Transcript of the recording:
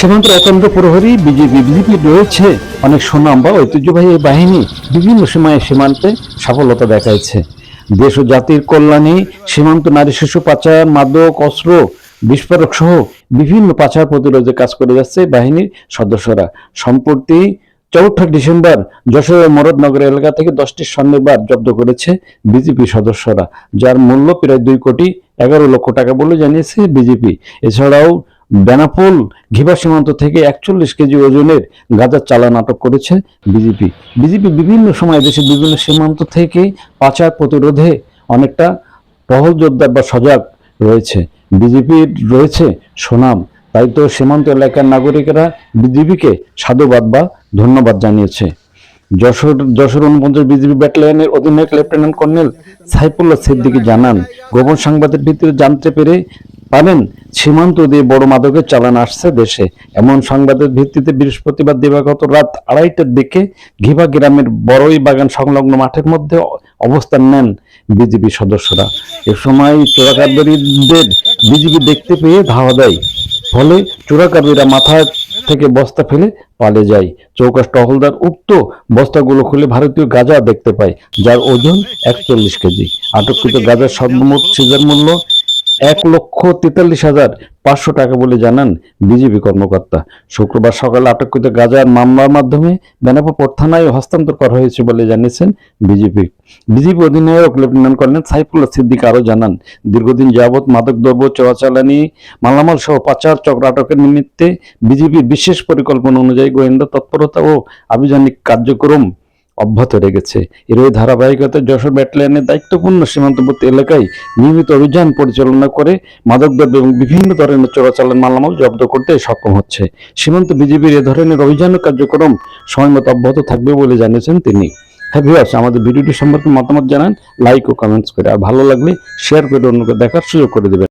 সীমান্ত অতন্ত্র প্রহরী BJP BJP রয়েছে অনেক সুনাম বা ঐতিহ্যবাহী বাহিনী বিভিন্ন সময়ে সীমান্তে সফলতা দেখাইছে। দেশ ও জাতির কল্যাণে সীমান্ত নারী শিশু পাচার, মাদক, অস্ত্র, বিস্ফোরক সহ বিভিন্ন পাচার প্রতিরোধে কাজ করে যাচ্ছে বাহিনীর সদস্যরা। সম্প্রতি চৌঠা ডিসেম্বর যশোরের মরদনগর এলাকা থেকে দশটি স্বর্ণবার জব্দ করেছে বিজেপি সদস্যরা, যার মূল্য প্রায় দুই কোটি এগারো লক্ষ টাকা বলে জানিয়েছে বিজেপি। এছাড়াও বেনাপোল ঘিবা সীমান্ত থেকে একচল্লিশ কেজি ওজনের গাঁজার চালান আটক করেছে বিজেপি। বিজেপি বিভিন্ন সময় দেশের বিভিন্ন সীমান্ত থেকে পাচার প্রতিরোধে অনেকটা টহল যোদ্ধার বা সজাগ রয়েছে। বিজেপির রয়েছে সুনাম, তাই তো সীমান্ত এলাকার নাগরিকেরা বিজেপিকে সাধুবাদ বা ধন্যবাদ জানিয়েছে। যশোর যশোর অনুপঞ্চাশ বিজেপি ব্যাটালিয়নের অধিনায়ক লেফটেন্যান্ট কর্নেল সাইফুল্লাহ সিদ্দিকী জানান, গোপন সংবাদের ভিত্তিতে জানতে পেরে পারেন সীমান্ত দিয়ে বড় মাদকের চালান আসছে দেশে। এমন সংবাদের ভিত্তিতে বৃহস্পতিবার দিবাগত রাত আড়াইটার দিকে ঘিবা গ্রামের বড়ই বাগান সংলগ্ন মাঠের মধ্যে অবস্থান নেন বিজেপি সদস্যরা। এ সময় চোরাকারবারীদের বিজেপি দেখতে পেয়ে ধাওয়া দেয়। ফলে চোরাকারীরা মাথা থেকে বস্তা ফেলে পালিয়ে যায়। চৌকাশ টহলদার উক্ত বস্তাগুলো খুলে ভারতীয় গাঁজা দেখতে পায়, যার ওজন একচল্লিশ কেজি। আটককৃত গাঁজার সর্বমোট সিজার মূল্য এক লক্ষ তেতাল্লিশ হাজার পাঁচশো টাকা বলে জানান বিজেপি কর্মকর্তা। শুক্রবার সকালে আটককৃত গাজার মামলার মাধ্যমে বেনাপুর থানায় হস্তান্তর করা হয়েছে বলে জানিয়েছেন বিজেপি। বিজেপি অধিনায়ক লেফটেন্যান্ট কর্নেল সাইফুল্লাহ সিদ্দিক আরও জানান, দীর্ঘদিন যাবৎ মাদকদ্রব্য, চোরাচালানি, মালামাল সহ পাচার চক্র আটকের নিমিত্তে বিজেপির বিশেষ পরিকল্পনা অনুযায়ী গোয়েন্দা তৎপরতা ও আভিযানিক কার্যক্রম অব্যাহত রেখেছে। এর ওই ধারাবাহিকতায় যশোর ব্যাটালিয়নের দায়িত্বপূর্ণ সীমান্তবর্তী এলাকায় নিয়মিত অভিযান পরিচালনা করে মাদকদ্রব্য এবং বিভিন্ন ধরনের চোরাচালান মালামাল জব্দ করতে সক্ষম হচ্ছে। সীমান্ত বিজেপির এ ধরনের অভিযান কার্যক্রম সময়মতো অব্যাহত থাকবে বলে জানিয়েছেন তিনি। হ্যাঁ ভিউয়ার্স আমাদের ভিডিওটি সম্পর্কে মতামত জানান লাইক ও কমেন্টস করে। আর ভালো লাগলে শেয়ার করে অন্যকে দেখার সুযোগ করে দেবেন।